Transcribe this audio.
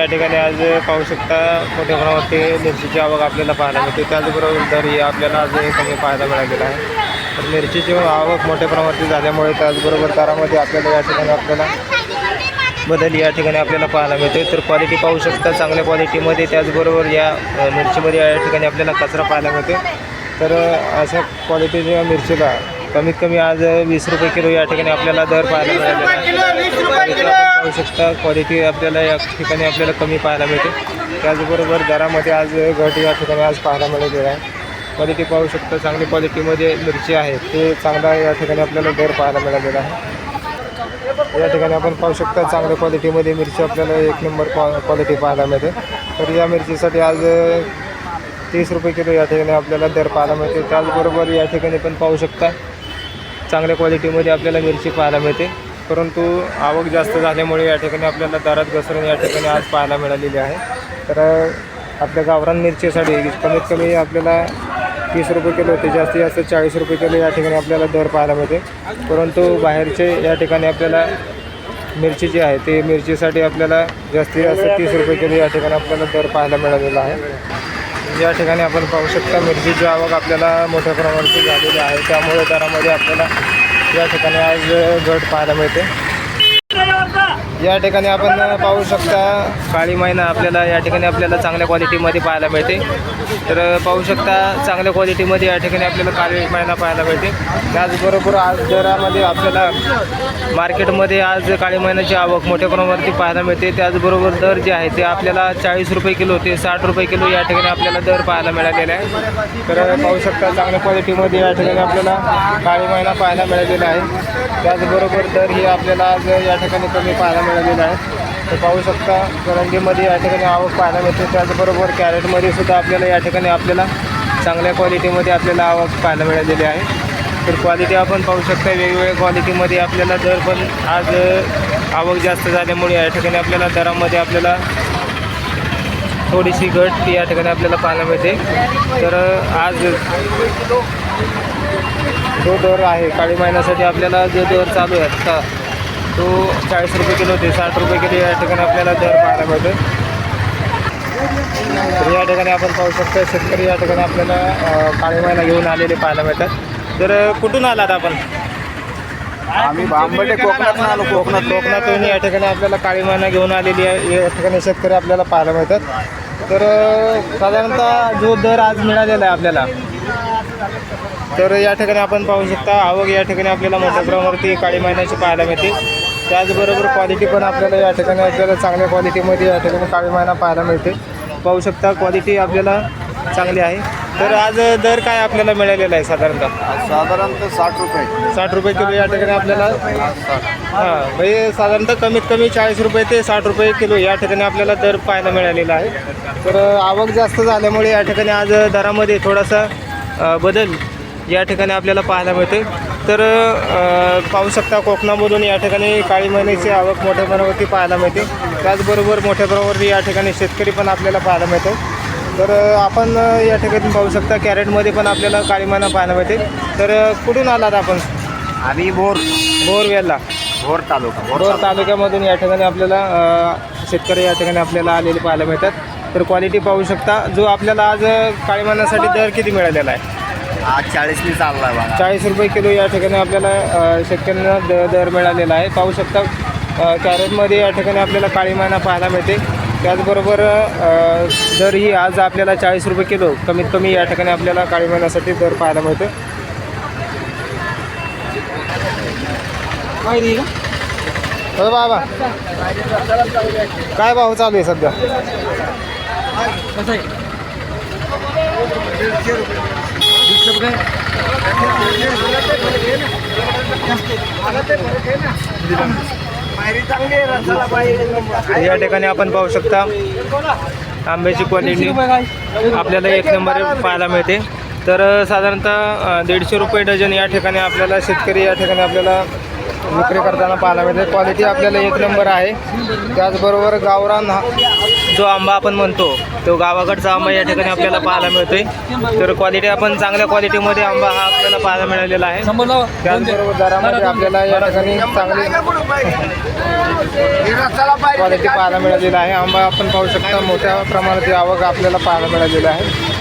या ठिकाणी आज पाहू शकता मोठ्या प्रमाणावरती मिरचीची आवक आपल्याला पाहायला मिळते. त्याचबरोबर दरही आपल्याला आज कमी पाहायला मिळालेला आहे. तर मिरचीची आवक मोठ्या प्रमाणावरती झाल्यामुळे त्याचबरोबर दरामध्ये आपल्याला या ठिकाणी आपल्याला बदल या ठिकाणी आपल्याला पाहायला मिळते तर क्वालिटी पाहू शकता चांगल्या क्वालिटीमध्ये त्याचबरोबर या मिरचीमध्ये या ठिकाणी आपल्याला कचरा पाहायला मिळतो तर अशा क्वालिटीच्या मिरचीला कमीत कमी आज वीस रुपये किलो या ठिकाणी आपल्याला दर पाहायला मिळालेला आहे. क्वालिटी आपण पाहू शकता क्वालिटी आपल्याला या ठिकाणी आपल्याला कमी पाहायला मिळते. त्याचबरोबर दरामध्ये आज घट या ठिकाणी आज पाहायला मिळालेला आहे. क्वालिटी पाहू शकता चांगली क्वालिटीमध्ये मिरची आहे. ते चांगला या ठिकाणी आपल्याला दर पाहायला मिळालेला आहे. या ठिकाणी आपण पाहू शकता चांगल्या क्वालिटीमध्ये मिरची आपल्याला एक नंबर क्वा क्वालिटी पाहायला मिळते. तर या मिरचीसाठी आज तीस रुपये किलो या ठिकाणी आपल्याला दर पाहायला मिळते. त्याचबरोबर या ठिकाणी पण पाहू शकता चांगल्या क्वालिटीमध्ये आपल्याला मिरची पाहायला मिळते. परंतु आवक जास्त झाल्यामुळे या ठिकाणी आपल्याला दरात घसरण या ठिकाणी आज पाहायला मिळालेली आहे. तर आपल्या गावरान मिरचीसाठी कमीत कमी आपल्याला तीस रुपये किलो ते जास्तीत जास्त चाळीस रुपये किलो या ठिकाणी आपल्याला दर पाहायला मिळते. परंतु बाहेरचे या ठिकाणी आपल्याला मिरची जी आहे ते मिरचीसाठी आपल्याला जास्तीत जास्त तीस रुपये किलो या ठिकाणी आपल्याला दर पाहायला मिळालेला आहे. या ठिकाणी आपण पाहू शकता मिरचीची आवक आपल्याला मोठ्या प्रमाणावरती झालेली आहे. त्यामुळे दरामध्ये आपल्याला या ठिकाणी आज घट पाहायला मिळते. या ठिकाणी आपण पाहू शकता काळी मैना आपल्याला या ठिकाणी आपल्याला चांगल्या क्वालिटीमध्ये पाहायला मिळते. तर पाहू शकता चांगल्या क्वालिटीमध्ये या ठिकाणी आपल्याला काळी मैना पाहायला मिळते. त्याचबरोबर आज दरामध्ये आपल्याला मार्केटमध्ये आज काळी मैनाची आवक मोठ्या प्रमाणावरती पाहायला मिळते. त्याचबरोबर दर जे आहे ते आपल्याला चाळीस रुपये किलो ते साठ रुपये किलो या ठिकाणी आपल्याला दर पाहायला मिळालेला आहे. तर पाहू शकता चांगल्या क्वालिटीमध्ये या ठिकाणी आपल्याला काळी मैना पाहायला मिळालेला आहे. त्याचबरोबर दर ही आपल्याला आज या ठिकाणी कमी पाहायला मिळालेला आहे. तर पाहू शकता करंजीमध्ये या ठिकाणी आवक पाहायला मिळते. त्याचबरोबर कॅरेटमध्ये सुद्धा आपल्याला या ठिकाणी आपल्याला चांगल्या क्वालिटीमध्ये आपल्याला आवक पाहायला मिळालेली आहे. तर क्वालिटी आपण पाहू शकता वेगवेगळ्या क्वालिटीमध्ये आपल्याला दर पण आज आवक जास्त झाल्यामुळे या ठिकाणी आपल्याला दरामध्ये आपल्याला थोडीशी घट ती या ठिकाणी आपल्याला पाहायला मिळते. तर आज जो दर आहे काळी महिन्यासाठी आपल्याला जो दर चालू आहे आता तो चाळीस रुपये किलो ते साठ रुपये किलो या ठिकाणी आपल्याला दर पाहायला मिळतो तर या ठिकाणी आपण पाहू शकतो शेतकरी या ठिकाणी आपल्याला काळी महिना घेऊन आलेले पाहायला मिळतात. तर कुठून आलात आपण? आम्ही बांबटे कोकणात आलो कोकणात. कोकणातून या ठिकाणी आपल्याला काळी महिना घेऊन आलेली आहे या ठिकाणी शेतकरी आपल्याला पाहायला मिळतात. तर साधारणतः जो दर आज मिळालेला आहे आपल्याला तर या ठिकाणी आपण पाहू शकता आवक या ठिकाणी आपल्याला मोठ्या प्रमाणावरती काळी महिन्याची पाहायला मिळते. त्याचबरोबर क्वालिटी पण आपल्याला या ठिकाणी आपल्याला चांगल्या क्वालिटीमध्ये या ठिकाणी काळी महिना पाहायला मिळते. पाहू शकता क्वालिटी आपल्याला चांगली आहे. तर आज दर काय आपल्याला मिळालेला आहे साधारणतः? साधारणतः साठ रुपये. साठ रुपये किलो या ठिकाणी आपल्याला हां म्हणजे साधारणतः कमीत कमी चाळीस रुपये ते साठ रुपये किलो या ठिकाणी आपल्याला दर पाहायला मिळालेला आहे. तर आवक जास्त झाल्यामुळे या ठिकाणी आज दरामध्ये थोडासा बदल या ठिकाणी आपल्याला पाहायला मिळते तर पाहू शकता कोकणामधून या ठिकाणी काळी महिन्याची आवक मोठ्या प्रमाणावरती पाहायला मिळते. त्याचबरोबर मोठ्या प्रमाणावरती या ठिकाणी शेतकरी पण आपल्याला पाहायला मिळतो. तर आपण या ठिकाणी पाहू शकता कॅरेटमध्ये पण आपल्याला काळी महिना पाहायला मिळते. तर कुठून आलात आपण? आम्ही बोर बोरवेलला भोर तालुका भोर बोर तालुक्यामधून या ठिकाणी आपल्याला शेतकरी या ठिकाणी आपल्याला आलेले पाहायला मिळतात. तर क्वालिटी पाहू शकता. जो आपल्याला आज काळी महिन्यासाठी दर किती मिळालेला आहे? आज चाळीसनी चाललाय बघा. चाळीस रुपये किलो या ठिकाणी आपल्याला अ, शेतकऱ्यांना द दर मिळालेला आहे. पाहू शकता अ, कॅरेटमध्ये या ठिकाणी आपल्याला काळी महिना पाहायला मिळते. त्याचबरोबर अ, दर ही आज आपल्याला चाळीस रुपये किलो कमीत कमी या ठिकाणी आपल्याला काळी महिन्यासाठी दर पाहायला मिळते. हो बाबा काय भाव चालू आहे सध्या? या ठिकाणी आपण पाहू शकता आंब्याची क्वालिटी. आपल्याला एक नंबर पाहायला मिळते. तर साधारणतः दीडशे रुपये डझन या ठिकाणी आपल्याला शेतकरी या ठिकाणी आपल्याला विक्री करताना पाहायला मिळते. क्वालिटी आपल्याला एक नंबर आहे. त्याचबरोबर गावरान हा जो आंबा आपण म्हणतो तो गावाकडचा आंबा या ठिकाणी आपल्याला पाहायला मिळतोय. तर क्वालिटी आपण चांगल्या क्वालिटीमध्ये आंबा हा आपल्याला पाहायला मिळालेला आहे. त्याचबरोबर दरामध्ये आपल्याला या ठिकाणी चांगली क्वालिटी पाहायला मिळालेली आहे. आंबा आपण पाहू शकता मोठ्या प्रमाणात आवक आपल्याला पाहायला मिळालेला आहे.